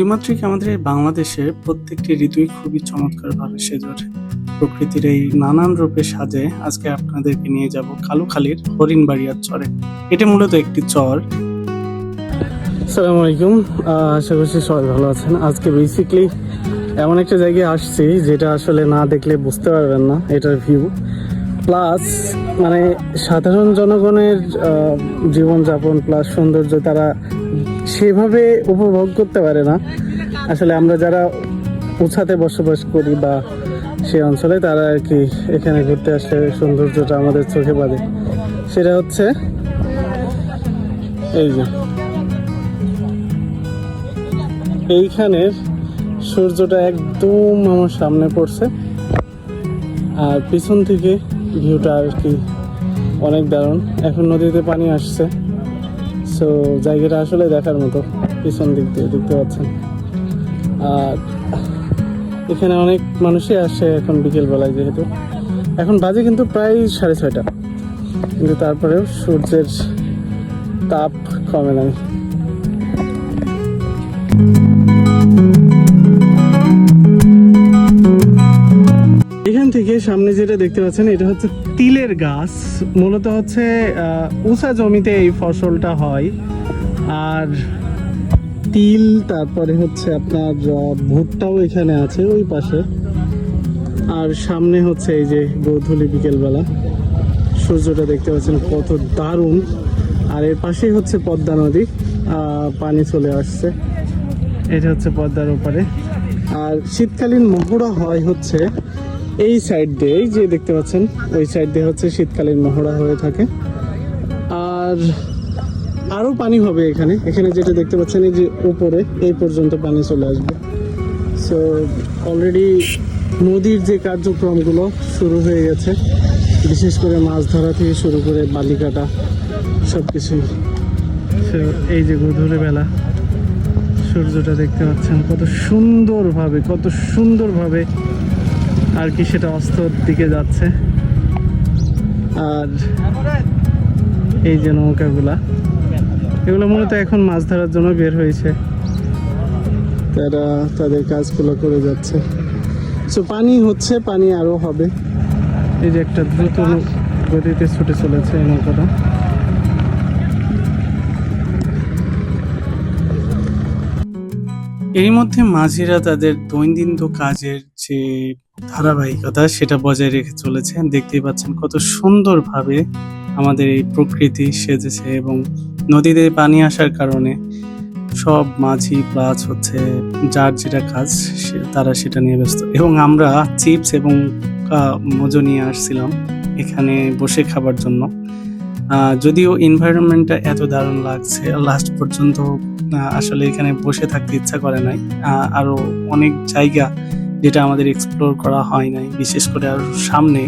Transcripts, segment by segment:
দ্বিমাত্রিক আমাদের বাংলাদেশে প্রত্যেকটি ঋতুই খুবই চমৎকারভাবে সেজে ওঠে। প্রকৃতির এই নানান রূপে সাজে আজকে আপনাদেরকে নিয়ে যাব কালুখালীর হরিণবাড়িয়ার চরে। এটা মূলত একটি চর। আসসালামু আলাইকুম। আশা করছি সবাই ভালো আছেন। আজকে বেসিকলি এমন একটা জায়গায় আসছি যেটা আসলে না দেখলে বুঝতে পারবেন না, এটার ভিউ প্লাস মানে সাধারণ জনগণের জীবনযাপন প্লাস সৌন্দর্য, তারা সেভাবে উপভোগ করতে পারে না। আসলে আমরা যারা উঁচাতে বসবাস করি বা সে অঞ্চলে, তারা আর কি এখানে ঘুরতে আসলে সৌন্দর্যটা আমাদের চোখে বাঁধে সেটা হচ্ছে এই যে। এইখানের সূর্যটা একদম আমার সামনে পড়ছে। আর পিছন থেকে ভিউটা আর কি অনেক দারুণ। এখন নদীতে পানি আসছে। সো জায়গাটা আসলে দেখার মতো, পিছন দিক দিয়ে, দেখতে পাচ্ছেন। আর এখানে অনেক মানুষই আসে এখন বিকেলবেলায় যেহেতু। এখন বাজে কিন্তু প্রায় সাড়ে ছয়টা। কিন্তু তারপরেও সূর্যের তাপ কমে নাই। সামনে যেটা দেখতে পাচ্ছেন, এটা হচ্ছে তিলের গাছ। মূলত হচ্ছে উঁচা জমিতে এই ফসলটা হয়। আর তিল, তারপরে হচ্ছে আপনার ভুট্টাও এখানে আছে ওই পাশে। আর সামনে হচ্ছে এই যে গৌধুলি বিকেলবেলা। সূর্যটা দেখতে পাচ্ছেন কত দারুণ। আর এর পাশেই হচ্ছে পদ্মা নদী। পানি চলে আসছে। এটা হচ্ছে পদ্মার ওপারে। আর শীতকালীন মহড়া হয় হচ্ছে এই সাইড দিয়ে যে দেখতে পাচ্ছেন, ওই সাইড দিয়ে হচ্ছে শীতকালীন মহড়া হয়ে থাকে। আর আরও পানি হবে এখানে। এখানে যেটা দেখতে পাচ্ছেন, এই যে উপরে, এই পর্যন্ত পানি চলে আসবে। সো অলরেডি নদীর যে কার্যক্রমগুলো শুরু হয়ে গেছে, বিশেষ করে মাছ ধরা থেকে শুরু করে বালি কাটা সব কিছুই এই যে গধূলি বেলা, সূর্যটা দেখতে পাচ্ছেন, কত সুন্দরভাবে কত সুন্দরভাবে আর কি সেটা অস্তর দিকে যাচ্ছে। আর এই যে নৌকাগুলা, এগুলো মূলত এখন মাছ ধরার জন্য বের হয়েছে। তারা তাদের কাজগুলো করে যাচ্ছে। সো পানি হচ্ছে, পানি আরও হবে। এই যে একটা দ্রুত গতিতে ছুটে চলেছে এই নৌকাটা। এরই মধ্যে মাঝিরা তাদের দৈনন্দিন কাজের যে ধারাবাহিকতা সেটা বজায় রেখে চলেছে দেখতেই পাচ্ছেন কত সুন্দরভাবে আমাদের এই প্রকৃতি সেজেছে এবং নদীতে পানি আসার কারণে সব মাঝি প্লাস হচ্ছে যার যেটা কাজ তারা সেটা নিয়ে ব্যস্ত। এবং আমরা চিপস এবং মজো নিয়ে আসছিলাম এখানে বসে খাবার জন্য। যদিও এনভায়রনমেন্টটা এত দারুণ লাগছে লাস্ট পর্যন্ত আসলে এখানে বসে থাকতে ইচ্ছা করে নাই। আহ, আরও অনেক জায়গা যেটা আমাদের এক্সপ্লোর করা হয় নাই, বিশেষ করে আর সামনে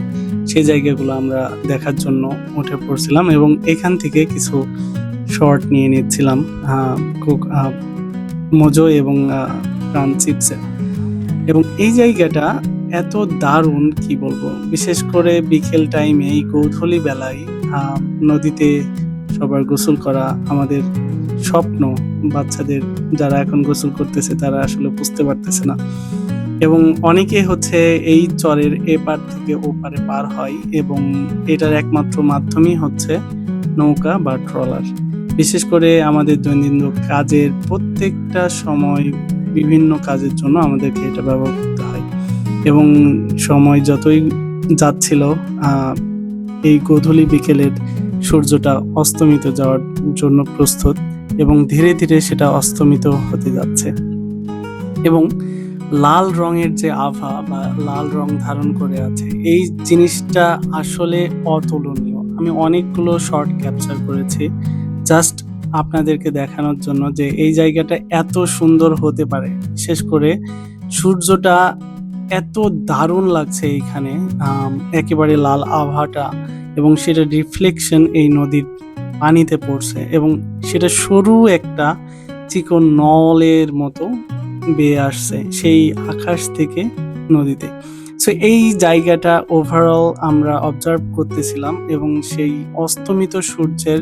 সেই জায়গাগুলো আমরা দেখার জন্য উঠে পড়ছিলাম এবং এখান থেকে কিছু শর্ট নিয়ে নিচ্ছিলাম খুব মোজো এবং প্রাণ চিপসের এবং এই জায়গাটা এত দারুণ, কি বলব? বিশেষ করে বিকেল টাইমে এই গৌধলি বেলায় নদীতে সবার গোসল করা আমাদের স্বপ্ন। বাচ্চাদের যারা এখন গোসল করতেছে তারা আসলে বুঝতে পারতেছে না। এবং অনেকে হচ্ছে এই চরের এপার থেকে ওপারে পার হয় এবং এটার একমাত্র মাধ্যমই হচ্ছে নৌকা বা ট্রলার। বিশেষ করে আমাদের দৈনন্দিন কাজের প্রত্যেকটা সময় বিভিন্ন কাজের জন্য আমাদেরকে এটা ব্যবহার করতে হয়। এবং সময় যতই যাচ্ছিল এই গোধূলি বিকেলের সূর্যটা অস্তমিত যাওয়ার জন্য প্রস্তুত এবং ধীরে ধীরে সেটা অস্তমিত হতে যাচ্ছে। এবং লাল রঙের যে আভা বা লাল রং ধারণ করে আছে, এই জিনিসটা আসলে অতুলনীয়। আমি অনেকগুলো শর্ট ক্যাপচার করেছি জাস্ট আপনাদেরকে দেখানোর জন্য যে এই জায়গাটা এত সুন্দর হতে পারে। বিশেষ করে সূর্যটা এত দারুণ লাগছে এইখানে একেবারে লাল আভাটা এবং সেটা রিফ্লেকশন এই নদীর পানিতে পড়ছে এবং সেটা সরু একটা চিকন নলের মতো বেয়ে আসছে সেই আকাশ থেকে নদীতে। সো এই জায়গাটা ওভারঅল আমরা অবজার্ভ করতেছিলাম এবং সেই অস্তমিত সূর্যের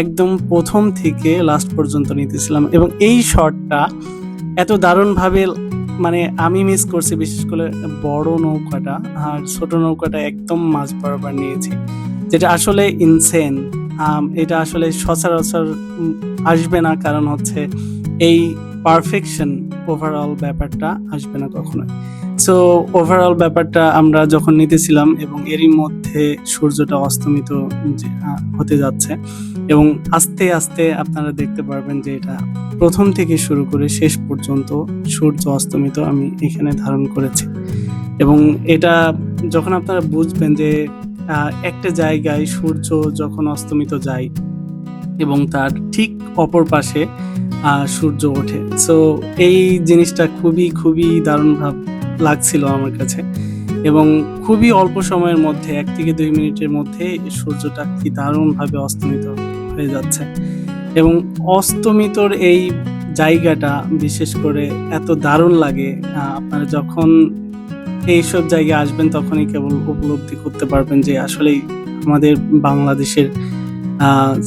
একদম প্রথম থেকে লাস্ট পর্যন্ত নিতেছিলাম এবং এই শটটা এত দারুণভাবে মানে আমি মিস করছি, বিশেষ করে বড় নৌকাটা আর ছোট নৌকাটা একদম মাছ বরাবর নিয়েছি, যেটা আসলে ইনসেন এটা আসলে সচরাচর আসবে না, কারণ হচ্ছে এই পারফেকশন ওভারঅল ব্যাপারটা আসবে না কখনোই। সো ওভারঅল ব্যাপারটা আমরা যখন নিতেছিলাম এবং এরই মধ্যে সূর্যটা অস্তমিত হতে যাচ্ছে এবং আস্তে আস্তে আপনারা দেখতে পারবেন যে এটা প্রথম থেকে শুরু করে শেষ পর্যন্ত সূর্য অস্তমিত আমি এখানে ধারণ করেছি। এবং এটা যখন আপনারা বুঝবেন যে একটা জায়গায় সূর্য যখন অস্তমিত যায় এবং তার ঠিক অপর পাশে সূর্য ওঠে। সো এই জিনিসটা খুবই খুবই দারুণ ভাব লাগছিল আমার কাছে। এবং খুবই অল্প সময়ের মধ্যে, এক থেকে দুই মিনিটের মধ্যে সূর্যটা কি দারুণভাবে অস্তমিত হয়ে যাচ্ছে। এবং অস্তমিতর এই জায়গাটা, বিশেষ করে এত দারুণ লাগে আপনারা যখন এইসব জায়গায় আসবেন, তখনই কেবল উপলব্ধি করতে পারবেন যে আসলেই আমাদের বাংলাদেশের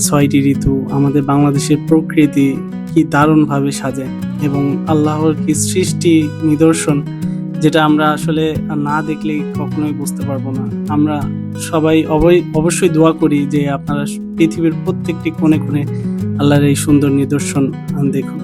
ছয়টি ঋতু আমাদের বাংলাদেশের প্রকৃতি কি দারুণভাবে সাজে এবং আল্লাহর কি সৃষ্টি নিদর্শন যেটা আমরা আসলে না দেখলে কখনোই বুঝতে পারব না। আমরা সবাই অবশ্যই দোয়া করি যে আপনারা পৃথিবীর প্রত্যেকটি কোণে কোণে আল্লাহর এই সুন্দর নিদর্শন দেখুন।